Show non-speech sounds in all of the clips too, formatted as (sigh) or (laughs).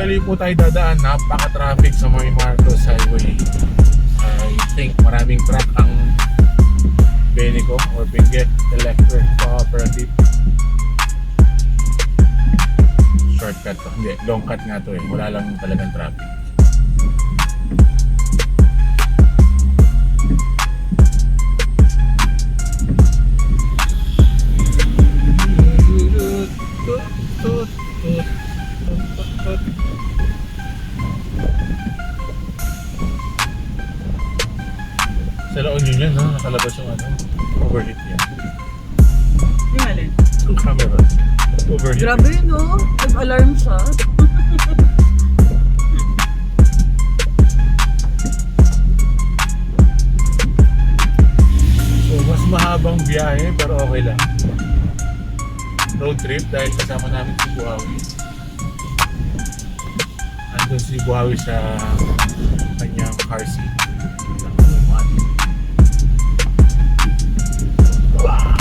Kaya po tayo dadaan, napaka-traffic sa may Marcos Highway. I think maraming truck ang Benicom or Benguet Electric Cooperative. Shortcut to. Hindi, long cut nga to eh. Wala lang talagang traffic. Sa La Union yan, no? Nakalabas yung ano, overheat yan. Yung alin? Yung camera. Overheat. Grabe yun, no? Nag-alarm siya. So, (laughs) mas mahabang biyahe, pero okay lang. Road trip dahil kasama namin si Buhawi. Andun si Buhawi sa kanyang car seat. Hindi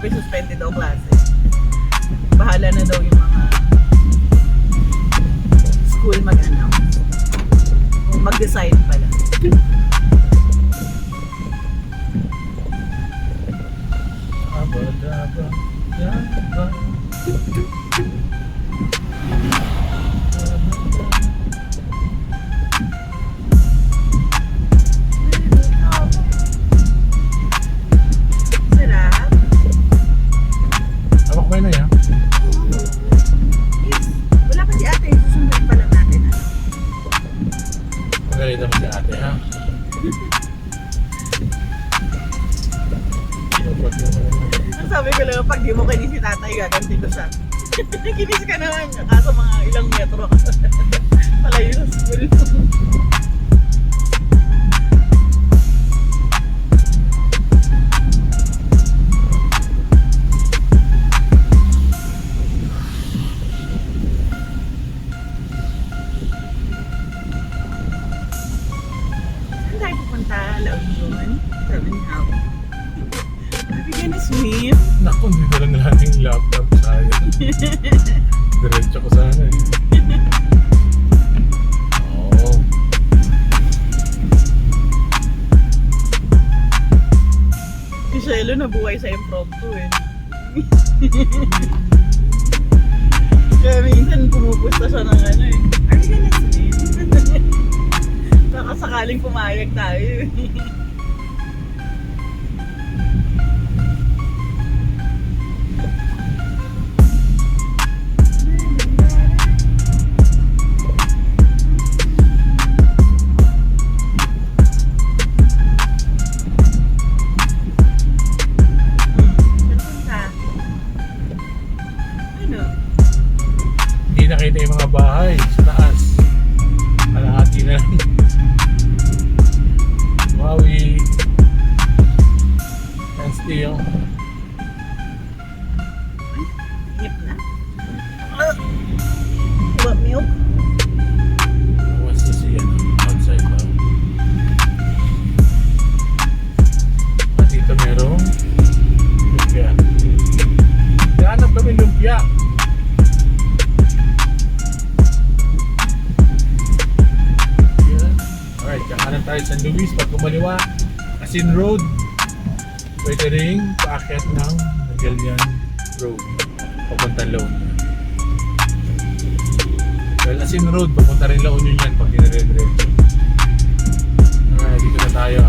foi suspenso, então, classe. Pumupusta siya ng ano eh. Are we gonna swim? Baka sakaling pumayag tayo eh. (laughs) kumaliwa, Asin Road. Pwede rin paakyat ng Magalian Road. Papunta La Union. Well, Asin Road, papunta rin La Union yan pag dinire-diretso. Alright, dito na tayo.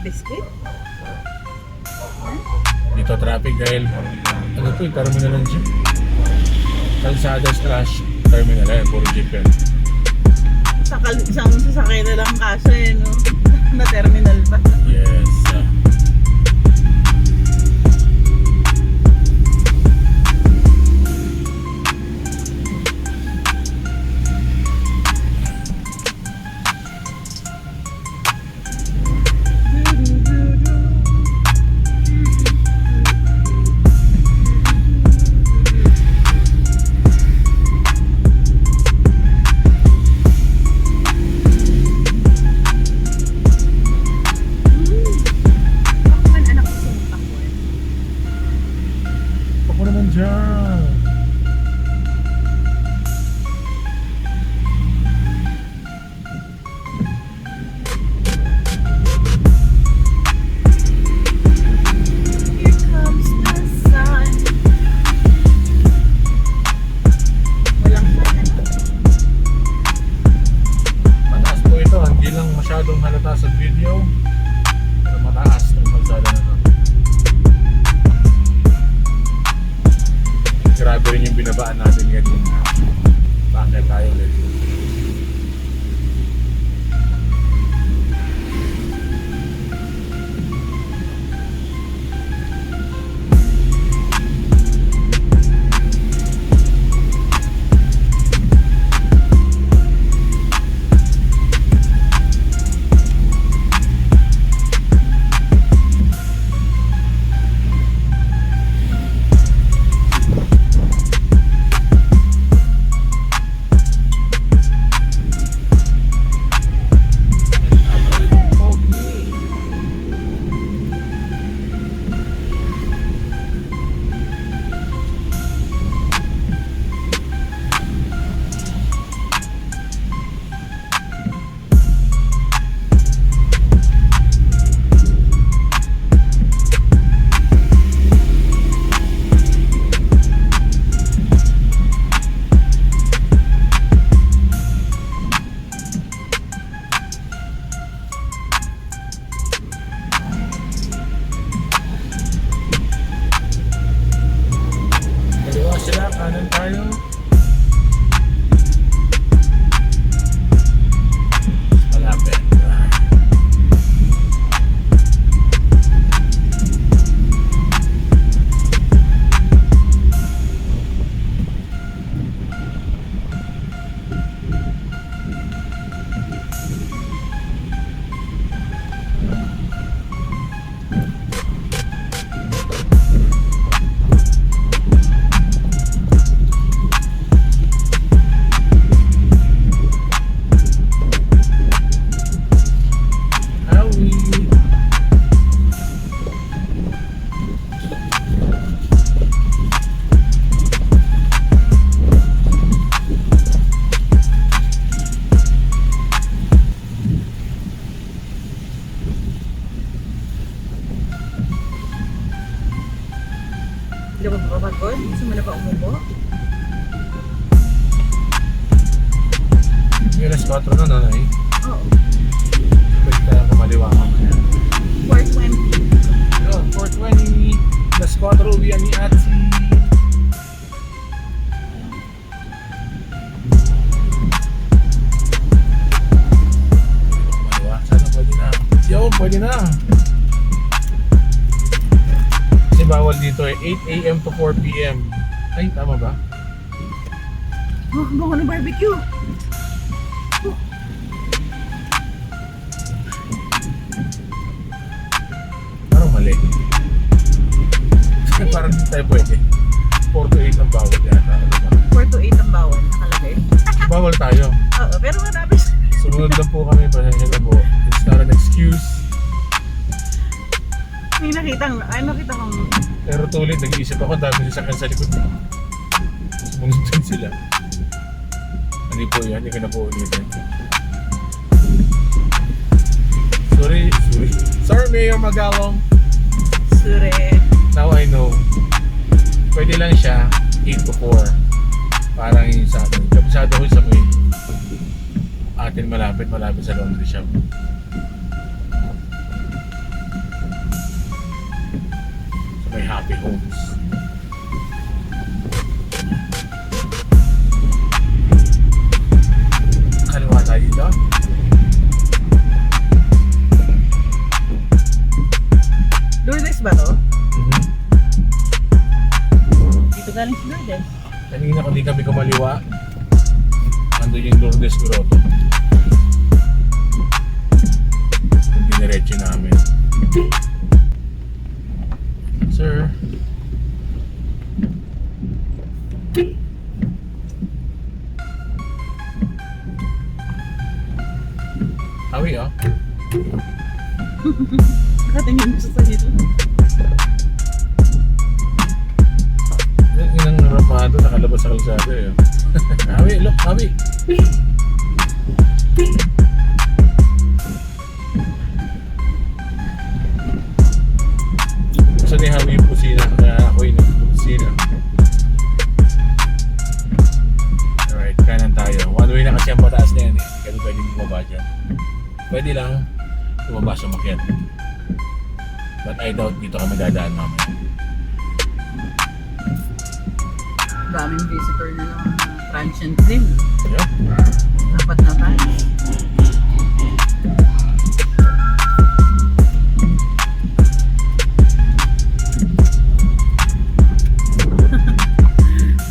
Biscuit? Dito traffic dahil ano to, yung terminal ng jeep. Kalsada slash terminal eh, puro jeep yan. Sa kal- isang sasakay na lang kaso eh, no? (laughs) Na terminal pa. Yes. ah. Pwede na. Kasi bawal dito eh. 8 a.m. to 4 p.m. Ay, tama ba? Oh, bango ng barbecue. Parang mali. Parang hindi tayo pwede. 4 to 8 ang bawal yata. Ano ba? 4 to 8 ang bawal nakalagay. Bawal tayo. Oo, pero marami. Sumunod lang po kami. Pasensya na nakita, ay nakita kong Pero tuloy, nag-iisip ako. Dami sasakyan sa likod. Sumunod sila. Hindi po yan. Hindi ko na po ulitin. Sorry. Sorry. Sorry, Mayor Magalong. sure. Now I know. Pwede lang siya 8 to 4. Parang yung sa atin. Kabisado ko sa may atin malapit, malapit sa laundry shop. Sa may happy homes. Beep. Bumaba dyan. Pwede lang bumaba sa makyat. But I doubt dito kami dadaan namin. Daming visitor na lang. Transient din. Ayun. Dapat naman. (laughs)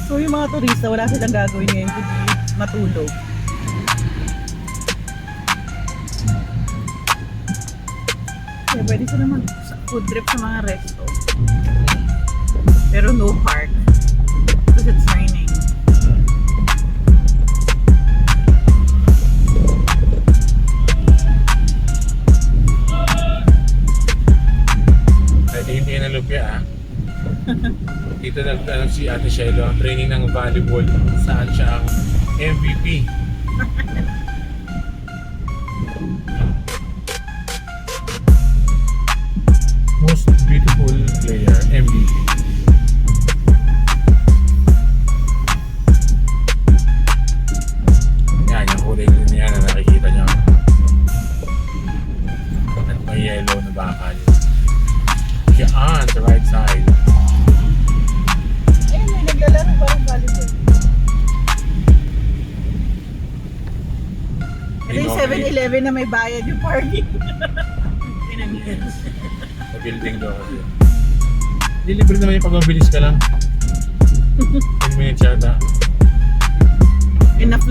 so yung mga turista, wala silang gagawin ngayon kundi matulog. Pwede sila mag food trip sa mga resto. Pero no park. Because it's raining. Pwede hindi na lupya ah. Dito nag ano, si Ate Shelo, training ng volleyball. Saan siya ang MVP.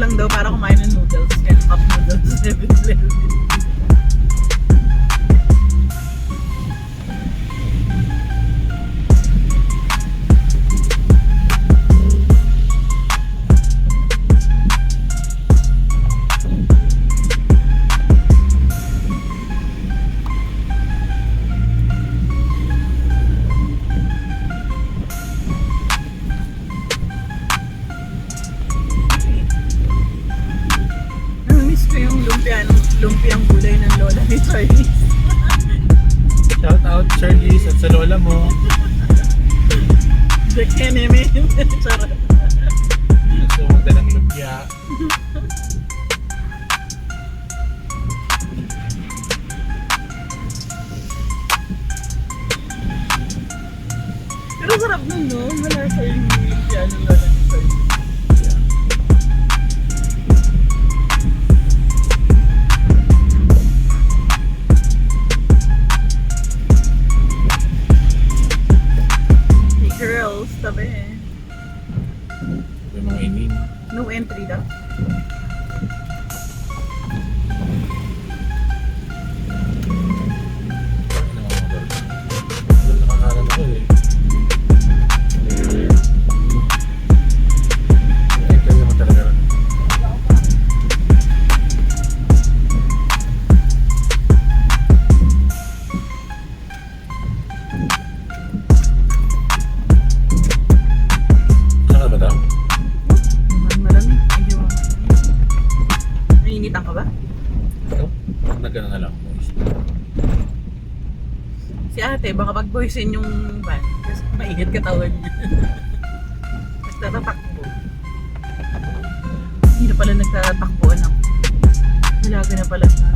Lang daw para kumain ng noodles. Kaya cup noodles (laughs) lumpia, lumpiang gulay ng lola ni Charlie. Shout out Charlize at sa lola mo. Project enemy. (laughs) Charot. Gusto mo magdala ng lumpia. Pero sarap nun, no? Malasa yung piano na lang sa Hey ate, baka mag-voice in yung van. Kasi mainit katawan niya. (laughs) Basta tatakbo. Hindi na pala nagtatakbo, anak. Dalaga na pala siya.